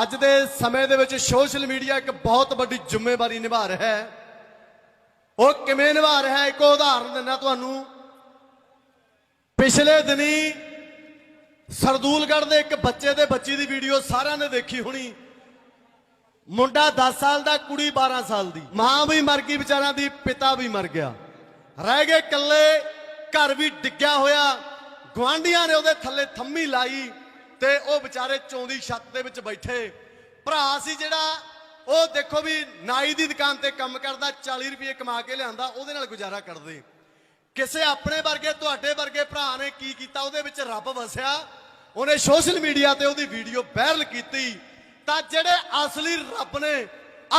ਅੱਜ ਦੇ ਸਮੇਂ ਦੇ ਵਿੱਚ ਸੋਸ਼ਲ ਮੀਡੀਆ ਇੱਕ ਬਹੁਤ ਵੱਡੀ ਜ਼ਿੰਮੇਵਾਰੀ ਨਿਭਾ ਰਿਹਾ ਹੈ। ਉਹ ਕਿਵੇਂ ਨਿਭਾ ਰਿਹਾ ਹੈ? ਇੱਕ ਉਦਾਹਰਨ ਦਿੰਦਾ ਤੁਹਾਨੂੰ। ਪਿਛਲੇ ਦਿਨੀ ਸਰਦੂਲਗੜ੍ਹ ਦੇ ਇੱਕ ਬੱਚੇ ਦੇ ਬੱਚੀ ਦੀ ਵੀਡੀਓ ਸਾਰਿਆਂ ਨੇ ਦੇਖੀ ਹੋਣੀ। ਮੁੰਡਾ 10 ਸਾਲ ਦਾ, ਕੁੜੀ 12 ਸਾਲ ਦੀ। ਮਾਂ ਵੀ ਮਰ ਗਈ, ਵਿਚਾਰਿਆਂ ਦੀ ਪਿਤਾ ਵੀ ਮਰ ਗਿਆ। ਰਹਿ ਗਏ ਇਕੱਲੇ, ਘਰ ਵੀ ਡਿੱਗਿਆ ਹੋਇਆ। ਗਵਾਂਢੀਆਂ ਨੇ ਉਹਦੇ ਥੱਲੇ ਥੰਮੀ ਲਾਈ। ਤੇ ਉਹ ਵਿਚਾਰੇ ਚੌਂਦੀ ਛੱਤ ਦੇ ਵਿੱਚ ਬੈਠੇ। ਭਰਾ ਸੀ ਜਿਹੜਾ, ਉਹ ਦੇਖੋ ਵੀ ਨਾਈ ਦੀ ਦੁਕਾਨ ਤੇ ਕੰਮ ਕਰਦਾ 40 ਰੁਪਏ ਕਮਾ ਕੇ ਲਿਆਂਦਾ, ਉਹਦੇ ਨਾਲ ਗੁਜ਼ਾਰਾ ਕਰਦੇ। ਕਿਸੇ ਆਪਣੇ ਵਰਗੇ, ਤੁਹਾਡੇ ਵਰਗੇ ਭਰਾ ਨੇ ਕੀ ਕੀਤਾ, ਉਹਦੇ ਵਿੱਚ ਰੱਬ ਵਸਿਆ। ਉਹਨੇ ਸੋਸ਼ਲ ਮੀਡੀਆ ਤੇ ਉਹਦੀ ਵੀਡੀਓ ਵਾਇਰਲ ਕੀਤੀ। ਤਾਂ ਜਿਹੜੇ ਅਸਲੀ ਰੱਬ ਨੇ,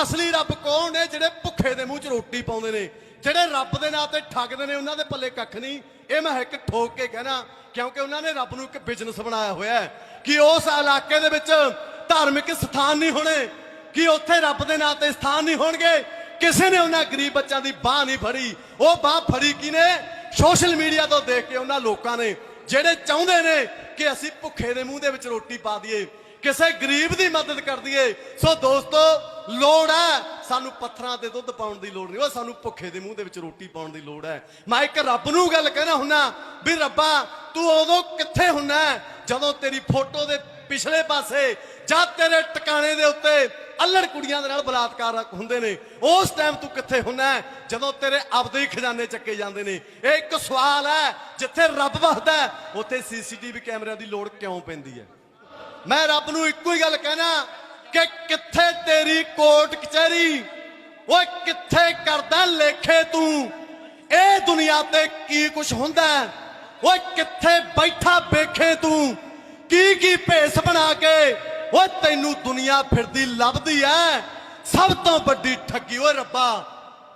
ਅਸਲੀ ਰੱਬ ਕੌਣ ਨੇ, ਜਿਹੜੇ ਭੁੱਖੇ ਦੇ ਮੂੰਹ 'ਚ ਰੋਟੀ ਪਾਉਂਦੇ ਨੇ, ਜਿਹੜੇ ਰੱਬ ਦੇ ਨਾਂ ਤੇ ਠੱਗਦੇ ਨੇ, ਉਹਨਾਂ ਦੇ ਪੱਲੇ ਕੱਖ ਨਹੀਂ। ਇਹ ਮੈਂ ਇੱਕ ਠੋਕ ਕੇ ਕਹਿਣਾ, ਕਿਉਂਕਿ ਉਹਨਾਂ ਨੇ ਰੱਬ ਨੂੰ ਇੱਕ ਬਿਜ਼ਨਸ ਬਣਾਇਆ ਹੋਇਆ ਹੈ। ਕਿ ਉਸ ਇਲਾਕੇ ਦੇ ਵਿੱਚ ਧਾਰਮਿਕ ਸਥਾਨ ਨਹੀਂ ਹੋਣੇ, ਕਿ ਉੱਥੇ ਰੱਬ ਦੇ ਨਾਂ ਤੇ ਸਥਾਨ ਨਹੀਂ ਹੋਣਗੇ। ਕਿਸੇ ਨੇ ਉਹਨਾਂ ਗਰੀਬ ਬੱਚਿਆਂ ਦੀ ਬਾਹ ਨਹੀਂ ਫੜੀ। ਉਹ ਬਾਹ ਫੜੀ ਕਿਨੇ ਸੋਸ਼ਲ ਮੀਡੀਆ ਤੋਂ ਦੇਖ ਕੇ ਉਹਨਾਂ ਲੋਕਾਂ ਨੇ, ਜਿਹੜੇ ਚਾਹੁੰਦੇ ਨੇ ਕਿ ਅਸੀਂ ਭੁੱਖੇ ਦੇ ਮੂੰਹ ਦੇ ਵਿੱਚ ਰੋਟੀ ਪਾ ਦਈਏ। ਕਿਸੇ ਗਰੀਬ ਦੀ ਮਦਦ ਕਰ ਦਈਏ ਸੋ ਦੋਸਤੋ ਲੋੜ ਹੈ। ਸਾਨੂੰ ਪੱਥਰਾਂ ਤੇ ਦੁੱਧ ਪਾਉਣ ਦੀ ਲੋੜ ਨਹੀਂ। ਉਹ ਸਾਨੂੰ ਭੁੱਖੇ ਦੇ ਮੂੰਹ ਦੇ ਵਿੱਚ ਰੋਟੀ ਪਾਉਣ ਦੀ ਲੋੜ ਹੈ। ਮੈਂ ਇੱਕ ਰੱਬ ਨੂੰ ਗੱਲ ਕਹਿਣਾ ਹੁੰਨਾ ਵੀ ਰੱਬਾ ਤੂੰ ਉਦੋਂ ਕਿੱਥੇ ਹੁੰਨਾ ਜਦੋਂ ਤੇਰੀ ਫੋਟੋ ਦੇ ਪਿਛਲੇ ਪਾਸੇ ਜਾਂ ਤੇਰੇ ਟਿਕਾਣੇ ਦੇ ਉੱਤੇ ਅల్లੜ ਕੁੜੀਆਂ ਦੇ ਨਾਲ ਬਲਾਤਕਾਰ ਹੁੰਦੇ ਨੇ ਉਸ ਟਾਈਮ ਤੂੰ ਕਿੱਥੇ ਹੁੰਨਾ ਜਦੋਂ ਤੇਰੇ ਆਪਦੇ ਹੀ ਖਜ਼ਾਨੇ ਚੱਕੇ ਜਾਂਦੇ ਨੇ। ਇਹ ਇੱਕ ਸਵਾਲ ਹੈ ਜਿੱਥੇ ਰੱਬ ਵਸਦਾ ਹੈ, ਉੱਥੇ ਸੀਸੀਟੀਵੀ ਕੈਮਰਿਆਂ ਦੀ ਲੋੜ ਕਿਉਂ ਪੈਂਦੀ ਹੈ? ਮੈਂ ਰੱਬ ਨੂੰ ਇੱਕੋ ਹੀ ਗੱਲ ਕਹਿਣਾ ਕਿ ਕਿੱਥੇ ਤੇਰੀ ਕੋਰਟ ਕਚਹਿਰੀ? ਓਏ, ਕਿੱਥੇ ਕਰਦਾ ਲੇਖੇ ਤੂੰ? ਇਹ ਦੁਨੀਆ ਤੇ ਕੀ ਕੁਝ ਹੁੰਦਾ? ਓਏ, ਕਿੱਥੇ ਬੈਠਾ ਵੇਖੇ ਤੂੰ? ਕੀ ਕੀ ਭੇਸ ਬਣਾ ਕੇ? ਓਏ, ਤੈਨੂੰ ਦੁਨੀਆ ਫਿਰਦੀ ਲੱਭਦੀ ਐ। ਸਭ ਤੋਂ ਵੱਡੀ ਠੱਗੀ ਓਏ ਰੱਬਾ,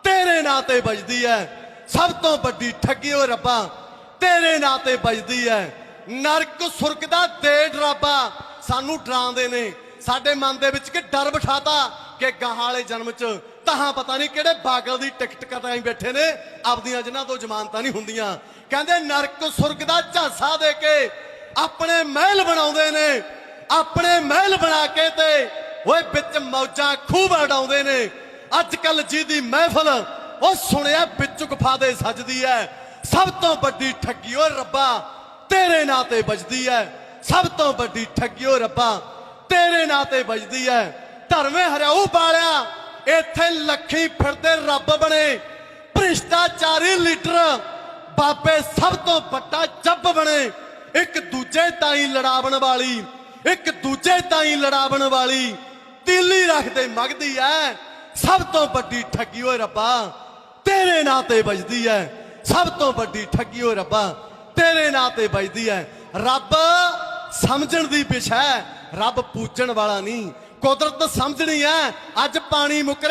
ਤੇਰੇ ਨਾਂ ਤੇ ਵੱਜਦੀ ਐ। ਸਭ ਤੋਂ ਵੱਡੀ ਠੱਗੀ ਓਏ ਰੱਬਾ, ਤੇਰੇ ਨਾਂ ਤੇ ਵੱਜਦੀ ਐ। ਨਰਕ ਸੁਰਗ ਦਾ ਦੇ ਡਰਾਬਾ ਸਾਨੂੰ ਡਰਾਉਂਦੇ ਨੇ। ਸਾਡੇ ਮਨ ਦੇ ਵਿੱਚ ਕਿ ਡਰ ਬਿਠਾਤਾ ਕਿ ਗਾਹਾਂ ਵਾਲੇ ਜਨਮ ਚ ਤਾਹਾਂ ਪਤਾ ਨਹੀਂ ਕਿਹੜੇ ਬਾਗਲ ਦੀ ਟਿਕਟ ਕਟਾਈ ਬੈਠੇ ਨੇ। ਆਪਦੀਆਂ ਜਿਨ੍ਹਾਂ ਤੋਂ ਜ਼ਮਾਨਤਾਂ ਨਹੀਂ ਹੁੰਦੀਆਂ। ਕਹਿੰਦੇ, ਨਰਕ ਸੁਰਗ ਦਾ ਝਾਂਸਾ ਦੇ ਕੇ ਆਪਣੇ ਮਹਿਲ ਬਣਾਉਂਦੇ ਨੇ। ਆਪਣੇ ਮਹਿਲ ਬਣਾ ਕੇ ਤੇ ਓਏ ਵਿੱਚ ਮੌਜਾਂ ਖੂਬ ਉਡਾਉਂਦੇ ਨੇ। ਅੱਜ ਕੱਲ ਦੀ ਮਹਿਫਲ ਉਹ ਸੁਣਿਆ ਵਿੱਚ ਗੁਫਾ ਦੇ ਸਜਦੀ ਐ। ਸਭ ਤੋਂ ਵੱਡੀ ਠੱਗੀ ਓ ਰੱਬਾ, ਤੇਰੇ ਨਾਂ ਤੇ ਵੱਜਦੀ ਐ। ਸਭ ਤੋਂ ਵੱਡੀ ਠੱਗੀ ਓ ਰੱਬਾ, ਤੇਰੇ ਨਾਂ ਤੇ ਵੱਜਦੀ ਐ। ਧਰਮੇ ਹਰਿਆਊ ਬਾਲਿਆ ਇੱਥੇ ਲੱਖੀ ਫਿਰਦੇ ਰੱਬ ਬਣੇ। ਭ੍ਰਿਸ਼ਟਾਚਾਰੀ ਲੀਡਰ, ਬਾਬੇ ਸਭ ਤੋਂ ਵੱਡਾ ਜੱਬ ਬਣੇ। ਇੱਕ ਦੂਜੇ ਤਾਈਂ ਲੜਾਵਣ ਵਾਲੀ, ਇੱਕ ਦੂਜੇ ਤਾਈ ਲੜਾਵਣ ਵਾਲੀ, ਤੀਲੀ ਰੱਖਦੇ ਮਗਦੀ ਐ। ਸਭ ਤੋਂ ਵੱਡੀ ਠੱਗੀ ਓਏ ਰੱਬਾ, ਤੇਰੇ ਨਾਂ ਤੇ ਵੱਜਦੀ ਐ। ਸਭ ਤੋਂ ਵੱਡੀ ਠੱਗੀ ਓਏ ਰੱਬਾ, ਤੇਰੇ ਨਾਂ ਤੇ ਵੱਜਦੀ ਐ। ਰੱਬ ਸਮਝਣ ਦੀ ਵਿਸ਼ਾ ਰੱਬ ਪੂਜਣ ਵਾਲਾ ਨਹੀਂ। ਕੁਦਰਤ ਸਮਝਣੀ ਐ ਅੱਜ ਪਾਣੀ ਮੁੱਕ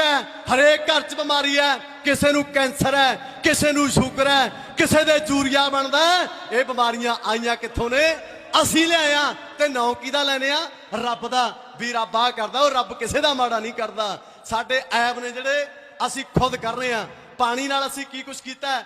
ਹਰੇਕ ਘਰ 'ਚ ਬਿਮਾਰੀ ਐ ਕਿਸੇ ਨੂੰ ਕੈਂਸਰ ਹੈ। ਕਿਸੇ ਨੂੰ ਸ਼ੂਗਰ ਹੈ। ਕਿਸੇ ਦੇ ਜੂਰੀਆ ਬਣਦਾ ਇਹ ਬਿਮਾਰੀਆਂ ਆਈਆਂ ਕਿੱਥੋਂ ਨੇ? ਅਸੀਂ ਲਿਆਇਆ ਤੇ ਨੌ ਕਿਹਦਾ ਲੈਨੇ ਆ? ਰੱਬ ਦਾ। ਵੀ ਰੱਬ ਆ ਕਰਦਾ, ਉਹ ਰੱਬ ਕਿਸੇ ਦਾ ਮਾੜਾ ਨਹੀਂ ਕਰਦਾ। ਸਾਡੇ ਐਬ ਨੇ ਜਿਹੜੇ ਅਸੀਂ ਖੁਦ ਕਰ ਰਹੇ ਆ। ਪਾਣੀ ਨਾਲ ਅਸੀਂ ਕੀ ਕੁਝ ਕੀਤਾ